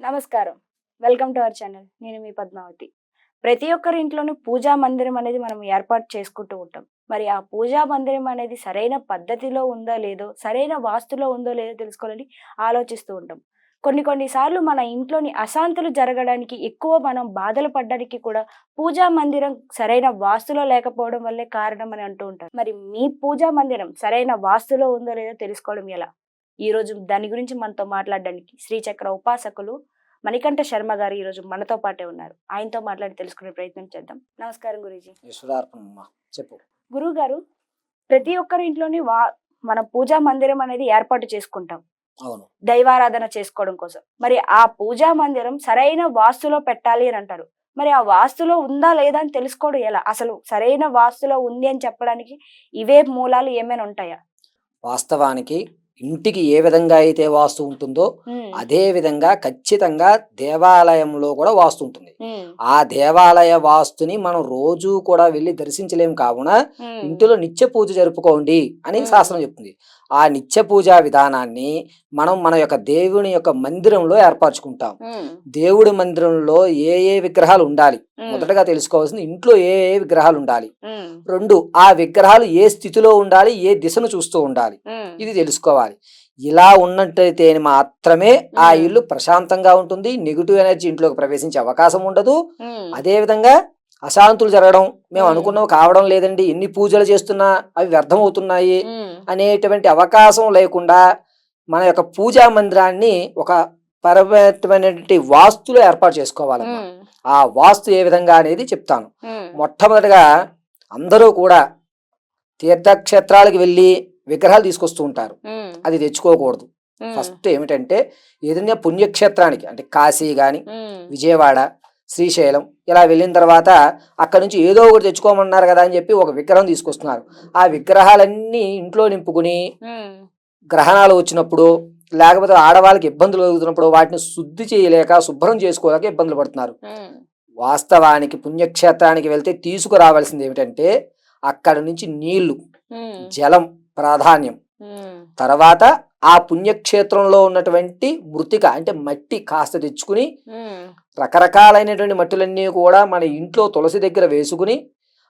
నమస్కారం. Welcome to our channel. నేను మీ పద్మావతి. ప్రతి ఒక్కరి ఇంట్లోనూ పూజా మందిరం అనేది మనం ఏర్పాటు చేసుకుంటూ ఉంటాం. మరి ఆ పూజా మందిరం అనేది సరైన పద్ధతిలో ఉందో లేదో సరైన వాస్తులో ఉందో లేదో తెలుసుకోవాలని ఆలోచిస్తూ ఉంటాం. కొన్ని కొన్నిసార్లు మన ఇంట్లోని అశాంతులు జరగడానికి ఎక్కువ మనం బాధలు పడడానికి కూడా పూజా మందిరం సరైన వాస్తులో లేకపోవడం వల్లే కారణం అని అంటూ ఉంటారు. మరి మీ పూజా మందిరం సరైన వాస్తులో ఉందో లేదో తెలుసుకోవడం ఎలా? ఈ రోజు దాని గురించి మనతో మాట్లాడడానికి శ్రీచక్ర ఉపాసకులు మణికంఠ శర్మ గారు ఈ రోజు మనతో పాటే ఉన్నారు. ఆయనతో మాట్లాడి తెలుసుకునే ప్రయత్నం చేద్దాం. నమస్కారం గురూజీ. చెప్పు. గురువు గారు ప్రతి ఒక్కరి ఇంట్లోని వా మన పూజా మందిరం అనేది ఏర్పాటు చేసుకుంటాం. అవును. దైవారాధన చేసుకోవడం కోసం. మరి ఆ పూజా మందిరం సరైన వాస్తులో పెట్టాలి అని అంటారు. మరి ఆ వాస్తులో ఉందా లేదా అని తెలుసుకోవడం ఎలా? అసలు సరైన వాస్తులో ఉంది అని చెప్పడానికి ఇవే మూలాలు ఏమైనా ఉంటాయా? వాస్తవానికి ఇంటికి ఏ విధంగా అయితే వాస్తు ఉంటుందో అదే విధంగా ఖచ్చితంగా దేవాలయంలో కూడా వాస్తు ఉంటుంది. ఆ దేవాలయ వాస్తుని మనం రోజు కూడా వెళ్ళి దర్శించలేం కావున ఇంటిలో నిత్య పూజ జరుపుకోండి అని. శాస్త్రం చెప్తుంది. ఆ నిత్య పూజా విధానాన్ని మనం మన యొక్క దేవుని యొక్క మందిరంలో ఏర్పరచుకుంటాం. దేవుడి మందిరంలో ఏ ఏ విగ్రహాలు ఉండాలి? మొదటగా తెలుసుకోవాల్సింది ఇంట్లో ఏ ఏ విగ్రహాలు ఉండాలి? రెండు ఆ విగ్రహాలు ఏ స్థితిలో ఉండాలి? ఏ దిశను చూస్తూ ఉండాలి? ఇది తెలుసుకోవాలి. ఇలా ఉన్నట్టయితే మాత్రమే ఆ. ఇల్లు ప్రశాంతంగా ఉంటుంది. నెగిటివ్ ఎనర్జీ ఇంట్లోకి ప్రవేశించే అవకాశం ఉండదు. అదే విధంగా అశాంతులు జరగడం మేము. అనుకున్నవి కావడం లేదండి. ఎన్ని పూజలు చేస్తున్నా అవి వ్యర్థమవుతున్నాయి. ఉమ్, అనేటువంటి అవకాశం లేకుండా మన యొక్క పూజా మందిరాన్ని ఒక పరమైనటువంటి వాస్తులో ఏర్పాటు చేసుకోవాలి ఆ వాస్తు ఏ విధంగా అనేది చెప్తాను. మొట్టమొదటిగా అందరూ కూడా తీర్థక్షేత్రాలకు వెళ్ళి విగ్రహాలు తీసుకొస్తూ ఉంటారు. అది తెచ్చుకోకూడదు. ఫస్ట్ ఏమిటంటే ఏదైనా పుణ్యక్షేత్రానికి అంటే కాశీ కానీ విజయవాడ శ్రీశైలం. ఇలా వెళ్ళిన తర్వాత అక్కడ నుంచి ఏదో ఒకటి తెచ్చుకోమన్నారు కదా అని చెప్పి ఒక విగ్రహం తీసుకొస్తున్నారు. ఆ విగ్రహాలన్నీ ఇంట్లో నింపుకుని గ్రహణాలు వచ్చినప్పుడు లేకపోతే ఆడవాళ్ళకి ఇబ్బందులు కలుగుతున్నప్పుడు వాటిని శుద్ధి చేయలేక శుభ్రం చేసుకోలేక ఇబ్బందులు పడుతున్నారు. వాస్తవానికి పుణ్యక్షేత్రానికి వెళ్తే తీసుకురావాల్సింది ఏమిటంటే అక్కడ నుంచి నీళ్ళు జలం ప్రాధాన్యం. తర్వాత ఆ పుణ్యక్షేత్రంలో ఉన్నటువంటి మృతిక అంటే మట్టి కాస్త తెచ్చుకుని రకరకాలైనటువంటి మట్టిలన్నీ కూడా మన ఇంట్లో తులసి దగ్గర వేసుకుని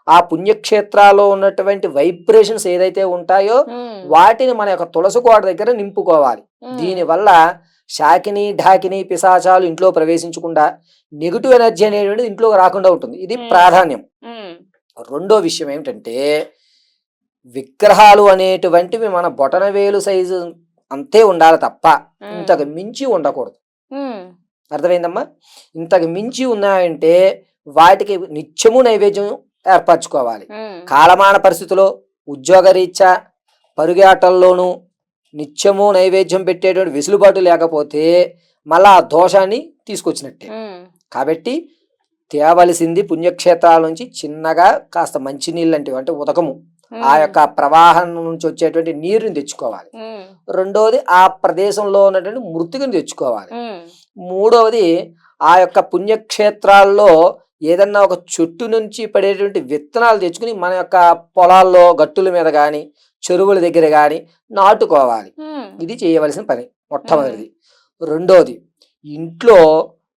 ఆ పుణ్యక్షేత్రాల్లో ఉన్నటువంటి వైబ్రేషన్స్ ఏదైతే ఉంటాయో వాటిని మన యొక్క తులసి కోట దగ్గర నింపుకోవాలి. దీనివల్ల శాకిని ఢాకిని పిశాచాలు ఇంట్లో ప్రవేశించకుండా నెగిటివ్ ఎనర్జీ అనేటువంటిది ఇంట్లోకి రాకుండా ఉంటుంది. ఇది. ప్రాధాన్యం. రెండో విషయం ఏమిటంటే విగ్రహాలు అనేటువంటివి మన బొటనవేలు సైజు అంతే ఉండాలి తప్ప ఇంతకు మించి ఉండకూడదు. అర్థమైందమ్మా? ఇంతకు మించి ఉన్నాయంటే వాటికి నిత్యము నైవేద్యం ఏర్పరచుకోవాలి. కాలమాన పరిస్థితిలో ఉద్యోగరీత్యా పరుగేటల్లోనూ నిత్యము నైవేద్యం పెట్టేటువంటి వెసులుబాటు లేకపోతే మళ్ళా ఆ దోషాన్ని తీసుకొచ్చినట్టే. కాబట్టి తేవలసింది పుణ్యక్షేత్రాల నుంచి చిన్నగా కాస్త మంచినీళ్ళు అంటే ఉదకము. ఆ యొక్క ప్రవాహం నుంచి వచ్చేటువంటి నీరుని తెచ్చుకోవాలి. రెండవది ఆ ప్రదేశంలో ఉన్నటువంటి మృతికను తెచ్చుకోవాలి. మూడవది ఆ యొక్క పుణ్యక్షేత్రాల్లో ఏదన్నా ఒక చెట్టు నుంచి పడేటువంటి విత్తనాలు తెచ్చుకుని మన యొక్క పొలాల్లో గట్టుల మీద కానీ చెరువుల దగ్గర కానీ నాటుకోవాలి. ఇది చేయవలసిన పని మొట్టమొదటిది. రెండోది ఇంట్లో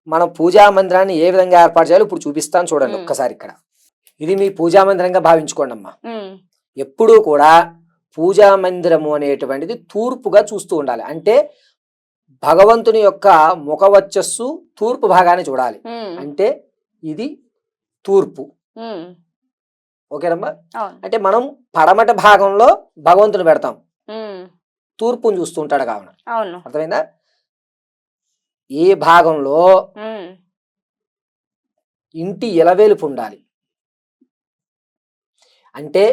మనం పూజా మందిరాన్ని ఏ విధంగా ఏర్పాటు చేయాలో ఇప్పుడు చూపిస్తాను చూడండి. ఒక్కసారి ఇక్కడ. ఇది మీ పూజా మందిరంగా భావించుకోండి అమ్మా ఎప్పుడూ కూడా పూజా మందిరము అనేటువంటిది తూర్పుగా చూస్తూ ఉండాలి. అంటే భగవంతుని యొక్క ముఖవచ్చస్సు తూర్పు భాగాన్ని చూడాలి. అంటే ఇది తూర్పు. ఓకేనమ్మా అంటే మనం పడమట భాగంలో భగవంతుని పెడతాం. తూర్పుని చూస్తూ ఉంటాడు కావున. అర్థమైందా? ఈ భాగంలో ఇంటి ఎలవేలుపు ఉండాలి. అంటే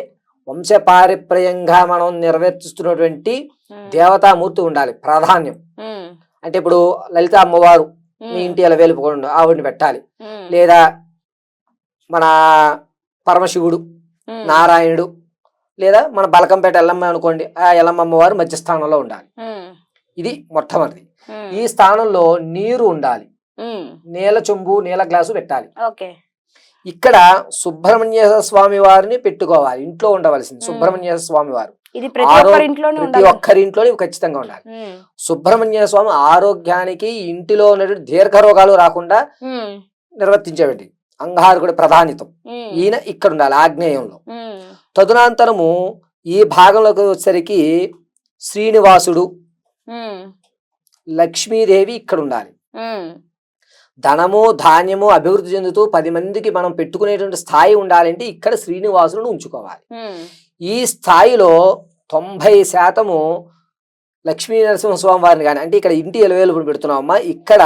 వంశపారిప్రయంగా మనం నెరవేర్చుతున్నటువంటి ఉమ్, దేవతామూర్తి ఉండాలి ప్రాధాన్యం. అంటే ఇప్పుడు లలిత అమ్మవారు మీ ఇంటి ఎలవేలుపు కూడా ఉండు- ఆవిడని పెట్టాలి. లేదా మన పరమశివుడు నారాయణుడు లేదా మన బలకంపేట ఎల్లమ్మ అనుకోండి ఆ ఎల్లమ్మ అమ్మవారు మధ్య స్థానంలో ఉండాలి. ఇది మొట్టమొదటి. ఈ స్థానంలో నీరు ఉండాలి. నీల చెంబు నీల గ్లాసు పెట్టాలి. ఇక్కడ సుబ్రహ్మణ్య స్వామి వారిని పెట్టుకోవాలి. ఇంట్లో ఉండవలసింది. సుబ్రహ్మణ్య స్వామి వారు. ప్రతి ఒక్కరి ఇంట్లోనే ఖచ్చితంగా ఉండాలి. సుబ్రహ్మణ్య స్వామి ఆరోగ్యానికి ఇంటిలో ఉన్నటువంటి దీర్ఘ రోగాలు రాకుండా నిర్వర్తించేవండి అంగారకుడి ప్రాధాన్యతం ఉమ్, ఈయన ఇక్కడ ఉండాలి ఆగ్నేయంలో. తదునంతరము ఈ భాగంలోకి వచ్చేసరికి శ్రీనివాసుడు లక్ష్మీదేవి ఇక్కడ ఉండాలి. ధనము ధాన్యము అభివృద్ధి చెందుతూ పది మందికి మనం పెట్టుకునేటువంటి స్థాయి ఉండాలంటే ఇక్కడ శ్రీనివాసులను ఉంచుకోవాలి. ఈ స్థాయిలో తొంభై శాతము లక్ష్మీ నరసింహస్వామి వారిని కానీ అంటే ఇక్కడ ఇంటి ఎలవేలుపుని పెడుతున్నామమ్మా ఇక్కడ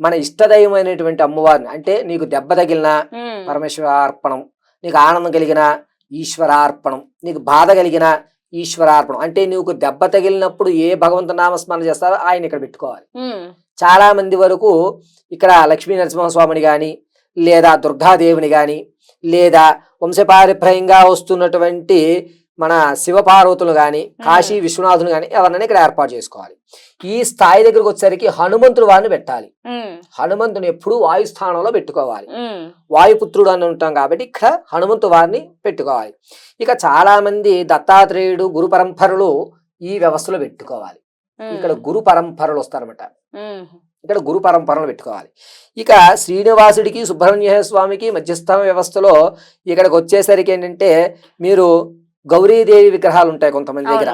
మన ఇష్టదైవమైనటువంటి అమ్మవారిని అంటే నీకు దెబ్బ తగిలిన పరమేశ్వరార్పణం నీకు ఆనందం కలిగిన ఈశ్వరార్పణం నీకు బాధ కలిగిన ఈశ్వరార్పణం అంటే నీకు దెబ్బ తగిలినప్పుడు ఏ భగవంతు నామస్మరణ చేస్తారో ఆయన ఇక్కడ పెట్టుకోవాలి. ఉమ్, చాలా మంది వరకు ఇక్కడ లక్ష్మీ నరసింహస్వామిని కానీ లేదా దుర్గాదేవిని కానీ లేదా వంశపారిప్రయంగా వస్తున్నటువంటి మన శివపార్వతులు కానీ కాశీ విశ్వనాథుని కానీ ఎవరినైనా ఇక్కడ ఏర్పాటు చేసుకోవాలి. ఈ స్థాయి దగ్గరకు వచ్చేసరికి హనుమంతుడు వారిని పెట్టాలి. హనుమంతుని ఎప్పుడూ వాయుస్థానంలో పెట్టుకోవాలి. ఉమ్, వాయుపుత్రుడు అని ఉంటాం కాబట్టి ఇక్కడ హనుమంతు వారిని పెట్టుకోవాలి. ఇక చాలా మంది దత్తాత్రేయుడు గురు పరంపరలు ఈ వ్యవస్థలో పెట్టుకోవాలి. ఇక్కడ గురు పరంపరలు వస్తారన్నమాట. ఉమ్, ఇక్కడ గురు పరంపరలు పెట్టుకోవాలి. ఇక శ్రీనివాసుడికి సుబ్రహ్మణ్య స్వామికి మధ్యస్థ వ్యవస్థలో ఇక్కడికి వచ్చేసరికి ఏంటంటే మీరు గౌరీదేవి విగ్రహాలు ఉంటాయి కొంతమంది దగ్గర.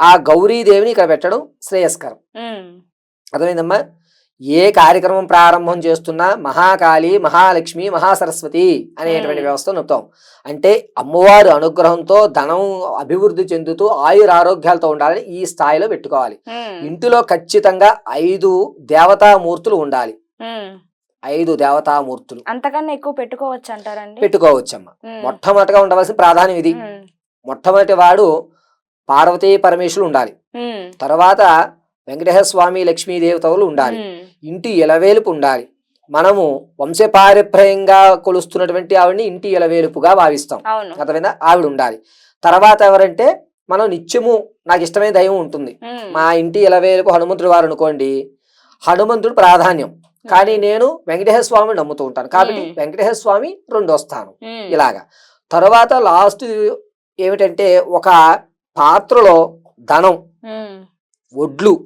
ఆ గౌరీదేవిని ఇక్కడ పెట్టడం శ్రేయస్కరం. అర్థమైందమ్మా? ఏ కార్యక్రమం ప్రారంభం చేస్తున్నా మహాకాళి మహాలక్ష్మి మహాసరస్వతి అనేటువంటి. వ్యవస్థ నొప్పాం అంటే అమ్మవారి అనుగ్రహంతో ధనం అభివృద్ధి చెందుతూ ఆయుర ఆరోగ్యాలతో ఉండాలని ఈ స్థాయిలో పెట్టుకోవాలి. ఇంటిలో ఖచ్చితంగా ఐదు దేవతామూర్తులు ఉండాలి. ఐదు దేవతామూర్తులు. అంతకన్నా ఎక్కువ పెట్టుకోవచ్చు అంటారండి? పెట్టుకోవచ్చమ్మా. మొట్టమొదటిగా ఉండవలసిన ప్రాధాన్యం ఇది. మొట్టమొదటి వాడు పార్వతీ పరమేశ్వరులు ఉండాలి. తర్వాత వెంకటేశ్వర స్వామి లక్ష్మీ దేవతలు ఉండాలి. ఇంటి ఎలవేలుపు ఉండాలి. మనము వంశపారిప్రయంగా కొలుస్తున్నటువంటి ఆవిడని ఇంటి ఎలవేలుపుగా భావిస్తాం. అవును. అర్థమైందా? ఆవిడ ఉండాలి. తర్వాత ఎవరంటే మనం నిత్యము నాకు ఇష్టమైన దైవం ఉంటుంది. మా ఇంటి ఎలవేలుపు హనుమంతుడు వారు అనుకోండి హనుమంతుడు ప్రాధాన్యం. కానీ నేను వెంకటేశ్వర స్వామిని నమ్ముతూ ఉంటాను. కాబట్టి. వెంకటేశ్వర స్వామి రెండో స్థానం. ఇలాగా. తర్వాత లాస్ట్ ఏమిటంటే ఒక పాత్రలో ధనం. ఒడ్లు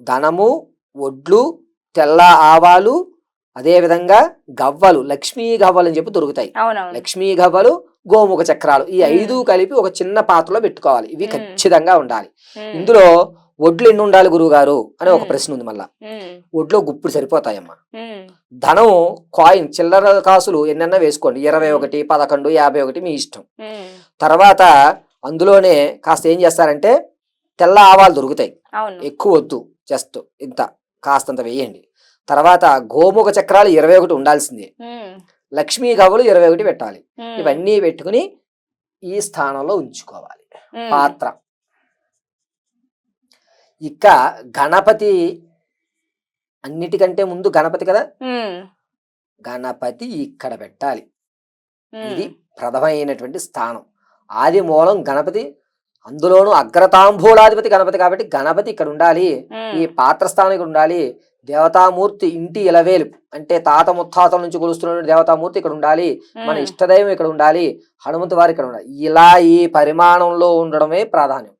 ధనము ఒడ్లు తెల్ల ఆవాలు అదేవిధంగా గవ్వలు లక్ష్మీ గవ్వలు అని చెప్పి దొరుకుతాయి. లక్ష్మీ గవ్వలు గోముఖ చక్రాలు ఈ. ఐదు కలిపి ఒక చిన్న పాత్రలో పెట్టుకోవాలి. ఇవి. ఖచ్చితంగా ఉండాలి. ఇందులో ఒడ్లు ఎన్ని ఉండాలి గురువు గారు అనే ఒక. ప్రశ్న ఉంది మళ్ళా. ఒడ్లో గుప్పుడు సరిపోతాయమ్మా. ధనం కాయిన్ చిల్లర కాసులు ఎన్నన్నా వేసుకోండి. ఇరవై ఒకటి పదకొండు యాభై ఒకటి మీ ఇష్టం. తర్వాత అందులోనే కాస్త ఏం చేస్తారంటే తెల్ల ఆవాలు దొరుకుతాయి. ఎక్కువ వద్దు జస్ట్ ఇంత. కాస్తంత వేయండి. తర్వాత గోముఖ చక్రాలు ఇరవై ఒకటి ఉండాల్సిందే. లక్ష్మీ గవ్వలు ఇరవై ఒకటి పెట్టాలి. ఇవన్నీ పెట్టుకుని ఈ స్థానంలో ఉంచుకోవాలి. పాత్ర. ఇక గణపతి అన్నిటికంటే ముందు గణపతి కదా? గణపతి ఇక్కడ పెట్టాలి. ఇది ప్రథమైనటువంటి స్థానం. ఆది మూలం గణపతి అందులోనూ అగ్రతాంబూలాధిపతి గణపతి కాబట్టి గణపతి ఇక్కడ ఉండాలి ఈ పాత్ర స్థానం ఇక్కడ ఉండాలి దేవతామూర్తి ఇంటి ఇలవేలు అంటే తాత ముత్తాతల నుంచి కొలుస్తున్నటువంటి దేవతామూర్తి ఇక్కడ ఉండాలి మన ఇష్టదైవం ఇక్కడ ఉండాలి హనుమంతు వారు ఇక్కడ ఉండాలి. ఇలా ఈ పరిమాణంలో ఉండడమే ప్రాధాన్యం.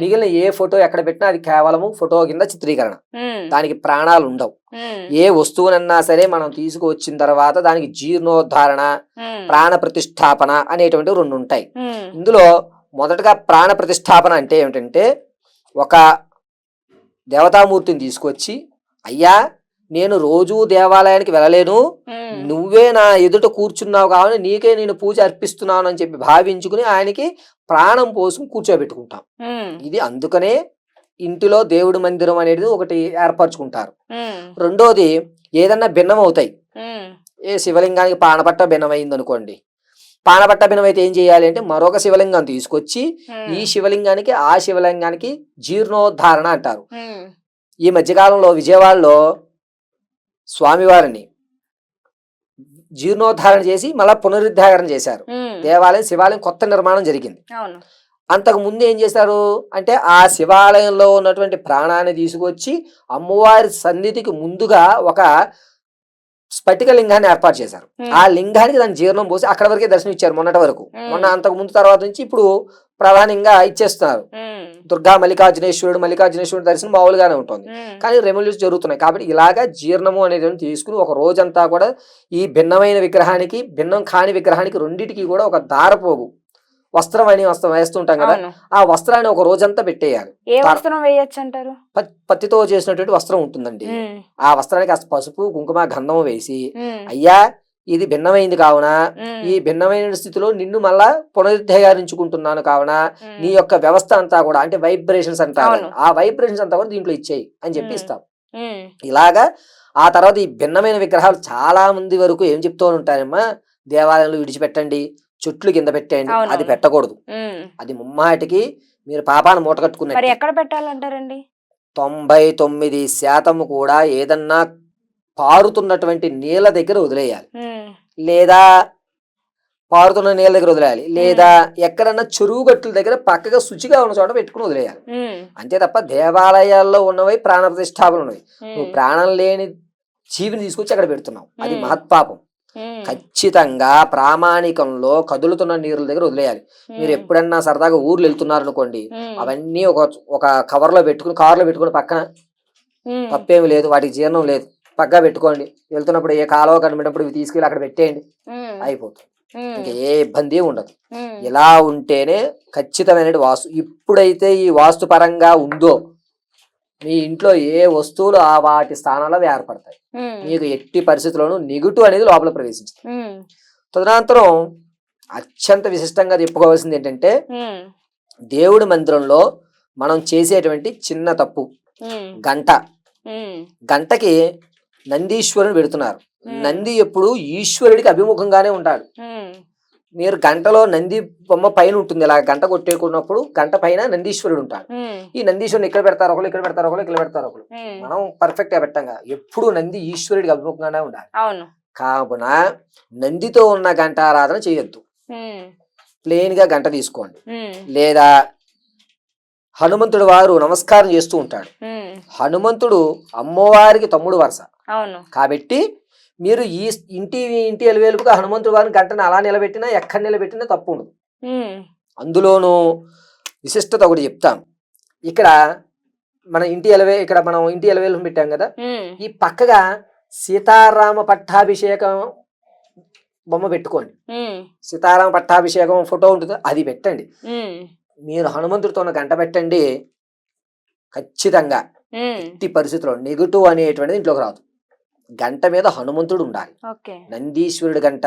మిగిలిన ఏ ఫోటో ఎక్కడ పెట్టినా అది కేవలము ఫోటో కింద చిత్రీకరణ. దానికి ప్రాణాలు ఉండవు. ఏ వస్తువునన్నా సరే మనం తీసుకువచ్చిన తర్వాత దానికి జీర్ణోద్ధారణ ప్రాణ ప్రతిష్టాపన అనేటువంటి రెండు ఉంటాయి. ఇందులో మొదటగా ప్రాణ ప్రతిష్టాపన అంటే ఏమిటంటే ఒక దేవతామూర్తిని తీసుకొచ్చి అయ్యా నేను రోజూ దేవాలయానికి వెళ్ళలేను. నువ్వే నా ఎదుట కూర్చున్నావు కావాలి నీకే నేను పూజ అర్పిస్తున్నాను అని చెప్పి భావించుకుని ఆయనకి ప్రాణం పోసుకుని కూర్చోబెట్టుకుంటాం. ఇది అందుకనే ఇంటిలో దేవుడి మందిరం అనేది ఒకటి ఏర్పరచుకుంటారు. రెండోది ఏదన్నా భిన్నం అవుతాయి ఏ శివలింగానికి పానపట్ట భిన్నమైంది అనుకోండి పానపట్ట భిన్నం అయితే ఏం చేయాలి అంటే మరొక శివలింగం తీసుకొచ్చి ఈ శివలింగానికి ఆ శివలింగానికి జీర్ణోద్ధారణ అంటారు. ఈ మధ్యకాలంలో విజయవాడలో స్వామివారిని జీర్ణోద్ధారణ చేసి మళ్ళా పునరుద్ధారణ చేశారు. దేవాలయం శివాలయం కొత్త నిర్మాణం జరిగింది. అంతకు ముందు ఏం చేశారు అంటే ఆ శివాలయంలో ఉన్నటువంటి ప్రాణాన్ని తీసుకొచ్చి అమ్మవారి సన్నిధికి ముందుగా ఒక స్ఫటిక లింగాన్ని ఏర్పాటు చేశారు. ఆ లింగానికి దాని జీర్ణం పోసి అక్కడ వరకే దర్శనం ఇచ్చారు మొన్నటి వరకు. మొన్న అంతకు ముందు తర్వాత నుంచి ఇప్పుడు ప్రధానంగా ఇచ్చేస్తున్నారు. దుర్గా మల్లికార్జునేశ్వరుడు మల్లికార్జునేశ్వరుడు దర్శనం మామూలుగానే ఉంటుంది. కానీ రెమెల్యూస్ జరుగుతున్నాయి. కాబట్టి ఇలాగా జీర్ణము అనేది తీసుకుని ఒక రోజంతా కూడా ఈ భిన్నమైన విగ్రహానికి భిన్నం కాని విగ్రహానికి రెండిటికి కూడా ఒక దారపోగు. వస్త్రం అని వస్త్రం వేస్తుంటాం కదా ఆ వస్త్రాన్ని ఒక రోజంతా పెట్టేయాలి. ఏ తార- వస్త్రం వేయొచ్చు అంటారు పత్తితో చేసినటువంటి వస్త్రం ఉంటుందండి. ఆ వస్త్రానికి కాస్త పసుపు కుంకుమ గంధం వేసి అయ్యా ఇది భిన్నమైంది కావున ఈ భిన్నమైన స్థితిలో నిన్ను మళ్ళా పునరుద్ధరించుకుంటున్నాను కావున నీ యొక్క వ్యవస్థ అంతా కూడా అంటే వైబ్రేషన్స్ అంటారు. అవును. ఆ వైబ్రేషన్స్ అంతా కూడా దీంట్లో ఇచ్చేయి అని చెప్పి. ఇస్తాం. ఇలాగా ఆ తర్వాత ఈ భిన్నమైన విగ్రహాలు చాలా మంది వరకు ఏం చెప్తూ ఉంటారమ్మా దేవాలయంలో విడిచిపెట్టండి చెట్లు కింద అవును, అది. పెట్టకూడదు. అది ముమ్మాటికి మీరు పాపాన్ని మూట మరి కట్టుకున్నట్టు ఎక్కడ పెట్టాలంటారండి? తొంభై తొమ్మిది శాతం కూడా ఏదన్నా పారుతున్నటువంటి నీళ్ళ దగ్గర వదిలేయాలి. లేదా పారుతున్న నీళ్ళ దగ్గర వదిలేయాలి. లేదా ఎక్కడన్నా చెరువు గట్టుల దగ్గర పక్కగా శుచిగా ఉన్న చోట పెట్టుకుని వదిలేయాలి. అంతే తప్ప దేవాలయాల్లో ఉన్నవి ప్రాణ ప్రతిష్టాపన ఉన్నవి. నువ్వు ప్రాణం లేని జీవిని తీసుకొచ్చి అక్కడ పెడుతున్నావు. అది. మహత్పాపం. ఖచ్చితంగా ప్రామాణికంలో కదులుతున్న నీరుల దగ్గర వదిలేయాలి. మీరు ఎప్పుడన్నా సరదాగా ఊర్లు వెళ్తున్నారు అనుకోండి అవన్నీ ఒక ఒక కవర్లో పెట్టుకుని కారులో పెట్టుకుని పక్కన తప్పేమి లేదు వాటికి జీర్ణం లేదు. పక్కా పెట్టుకోండి. వెళ్తున్నప్పుడు ఏ కాలువ కనిపినప్పుడు ఇవి తీసుకెళ్ళి అక్కడ పెట్టేయండి. అయిపోతుంది. ఇంకా ఏ ఇబ్బంది ఉండదు. ఇలా ఉంటేనే ఖచ్చితమైన వాస్తు ఇప్పుడైతే ఈ వాస్తు పరంగా ఉందో మీ ఇంట్లో ఏ వస్తువులు ఆ వాటి స్థానాల్లో ఏర్పడతాయి. మీకు ఎట్టి పరిస్థితుల్లోనూ నెగిటివ్ అనేది లోపల ప్రవేశించదు. తదనంతరం అత్యంత విశిష్టంగా చెప్పుకోవాల్సింది ఏంటంటే దేవుడి మందిరంలో మనం చేసేటువంటి చిన్న తప్పు. గంట. గంటకి నందీశ్వరుని పెడుతున్నారు. నంది ఎప్పుడు ఈశ్వరుడికి అభిముఖంగానే ఉంటాడు. మీరు గంటలో నంది బొమ్మ పైన ఉంటుంది. ఇలా గంట కొట్టేకున్నప్పుడు గంట పైన నందీశ్వరుడు ఉంటాడు. ఈ నందీశ్వరుని ఇక్కడ పెడతారు? ఒకరు ఇక్కడ పెడతారు ఒకరు ఇక్కడ పెడతారు ఒకరు మనం పర్ఫెక్ట్గా పెట్టంగా. ఎప్పుడు నంది ఈశ్వరుడికి అభిముఖంగానే ఉండాలి. కావున నందితో ఉన్న గంట ఆరాధన చేయొద్దు. ప్లెయిన్గా గంట తీసుకోండి. లేదా హనుమంతుడు వారు నమస్కారం చేస్తూ ఉంటాడు. హనుమంతుడు అమ్మవారికి తమ్ముడు వరుస. కాబట్టి మీరు ఈ ఇంటి ఇంటి ఎలువేలుపుగా హనుమంతుడు వారిని గంటను అలా నిలబెట్టినా ఎక్కడ నిలబెట్టినా తప్పు ఉండదు అందులోనూ విశిష్టత ఒకటి చెప్తాం ఇక్కడ మన ఇంటి ఎలవే ఇక్కడ మనం ఇంటి ఎలవేలు పెట్టాం కదా? ఈ పక్కగా సీతారామ పట్టాభిషేకం బొమ్మ పెట్టుకోండి. సీతారామ పట్టాభిషేకం ఫోటో ఉంటుంది అది పెట్టండి. మీరు హనుమంతుడితో గంట పెట్టండి. ఖచ్చితంగా ఎట్టి పరిస్థితుల్లో నెగిటివ్ అనేటువంటిది ఇంట్లోకి రాదు. గంట మీద హనుమంతుడు ఉండాలి. నందీశ్వరుడి గంట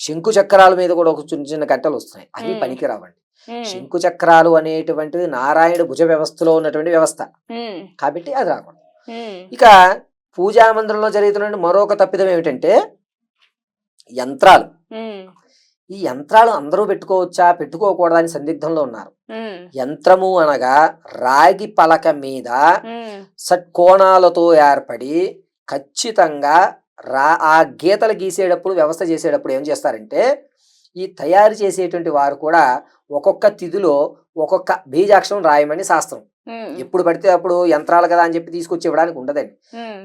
శంకు చక్రాల మీద కూడా ఒక చిన్న చిన్న గంటలు వస్తున్నాయి. అవి మ్మ్. పనికి రావండి ఉమ్, శంకు చక్రాలు అనేటువంటిది నారాయణ భుజ వ్యవస్థలో ఉన్నటువంటి వ్యవస్థ. కాబట్టి అది రాకూడదు. ఇక పూజా మందిరంలో జరుగుతున్న మరొక తప్పిదం ఏమిటంటే యంత్రాలు. ఈ యంత్రాలు అందరూ పెట్టుకోవచ్చా? పెట్టుకోకూడదా అని సందిగ్ధంలో ఉన్నారు. యంత్రము అనగా రాగి పలక మీద షట్కోణాలతో ఏర్పడి ఖచ్చితంగా రా ఆ గీతలు గీసేటప్పుడు వ్యవస్థ చేసేటప్పుడు ఏం చేస్తారంటే ఈ తయారు చేసేటువంటి వారు కూడా ఒక్కొక్క తిథిలో ఒక్కొక్క బీజాక్షరం రాయమని శాస్త్రం. ఎప్పుడు పడితే అప్పుడు యంత్రాలు కదా అని చెప్పి తీసుకొచ్చి ఇవ్వడానికి ఉండదండి.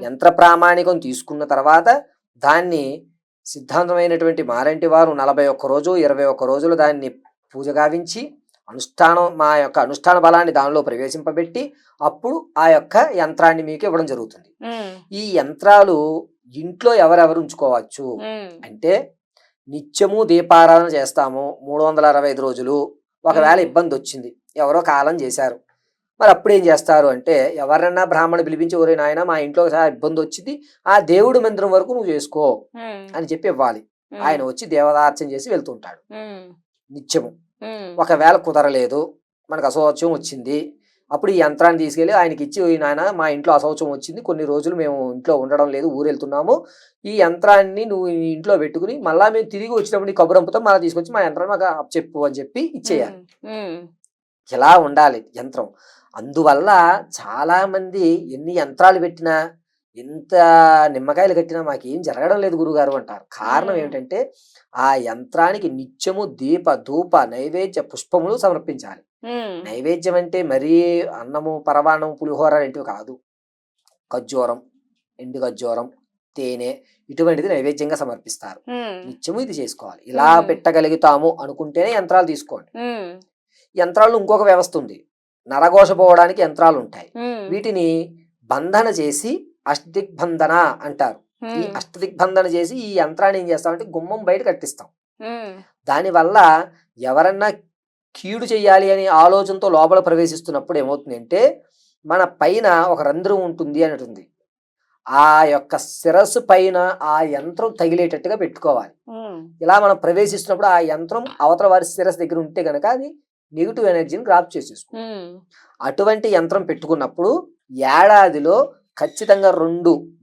యంత్ర ప్రామాణికం తీసుకున్న తర్వాత దాన్ని సిద్ధాంతమైనటువంటి మారంటి వారు నలభై ఒక్క రోజు ఇరవై ఒక్క రోజులు దాన్ని పూజ గావించి అనుష్ఠానం మా యొక్క అనుష్ఠాన బలాన్ని దానిలో ప్రవేశింపబెట్టి అప్పుడు ఆ యొక్క యంత్రాన్ని మీకు ఇవ్వడం జరుగుతుంది. ఈ యంత్రాలు ఇంట్లో ఎవరెవరు ఉంచుకోవచ్చు? అంటే నిత్యము దీపారాధన చేస్తాము మూడు వందల అరవై ఐదు రోజులు. ఒకవేళ. ఇబ్బంది వచ్చింది ఎవరో కాలం చేశారు. మరి అప్పుడు ఏం చేస్తారు అంటే ఎవరన్నా బ్రాహ్మణు పిలిపించి ఒరే నాయన మా ఇంట్లో ఇబ్బంది వచ్చింది ఆ దేవుడి మందిరం వరకు నువ్వు చేసుకో అని చెప్పి ఇవ్వాలి. ఆయన వచ్చి దేవదార్చన చేసి వెళ్తుంటాడు నిత్యము. ఒకవేళ కుదరలేదు మనకు అశౌచం వచ్చింది అప్పుడు ఈ యంత్రాన్ని తీసుకెళ్ళి ఆయనకి ఇచ్చి "ఓయ్ నాయన మా ఇంట్లో అశౌచం వచ్చింది కొన్ని రోజులు మేము ఇంట్లో ఉండడం లేదు ఊరు వెళ్తున్నాము ఈ యంత్రాన్ని నువ్వు ఇంట్లో పెట్టుకుని మళ్ళా మేము తిరిగి వచ్చినప్పుడు నీ కబురు అంపుతాం మళ్ళీ తీసుకొచ్చి మా యంత్రాన్ని మాకు చెప్పు అని చెప్పి ఇచ్చేయాలి. ఇలా ఉండాలి యంత్రం. అందువల్ల చాలా మంది ఎన్ని యంత్రాలు పెట్టినా ఎంత నిమ్మకాయలు కట్టినా మాకేం జరగడం లేదు గురుగారు అంటారు. కారణం. ఏమిటంటే ఆ యంత్రానికి నిత్యము దీప ధూప నైవేద్య పుష్పములు సమర్పించాలి. నైవేద్యం అంటే మరీ అన్నము పరవాన్నం పులిహోర లాంటివి కాదు. ఖర్జూరం ఎండు ఖర్జూరం తేనె ఇటువంటిది నైవేద్యంగా సమర్పిస్తారు. నిత్యము ఇది చేసుకోవాలి. ఇలా. పెట్టగలుగుతాము అనుకుంటేనే యంత్రాలు తీసుకోండి. ఉమ్, యంత్రాల్లో ఇంకొక వ్యవస్థ ఉంది. నరఘోష పోవడానికి యంత్రాలు ఉంటాయి. వీటిని బంధన చేసి అష్టదిగ్బంధన అంటారు. ఈ అష్టదిగ్బంధన చేసి ఈ యంత్రాన్ని ఏం చేస్తామంటే గుమ్మం బయట కట్టిస్తాం. దానివల్ల ఎవరన్నా కీడు చేయాలి అనే ఆలోచనతో లోపల ప్రవేశిస్తున్నప్పుడు ఏమవుతుందంటే మన పైన ఒక రంధ్రం ఉంటుంది అని ఉంది ఆ యొక్క శిరస్సు పైన ఆ యంత్రం తగిలేటట్టుగా పెట్టుకోవాలి. ఇలా మనం ప్రవేశిస్తున్నప్పుడు ఆ యంత్రం అవతల వారి శిరస్సు దగ్గర ఉంటే గనక అది నెగిటివ్ ఎనర్జీని గ్రాప్ చేసేసుకుంటుంది ఉమ్, అటువంటి యంత్రం పెట్టుకున్నప్పుడు ఏడాదిలో ఖచ్చితంగా రెండు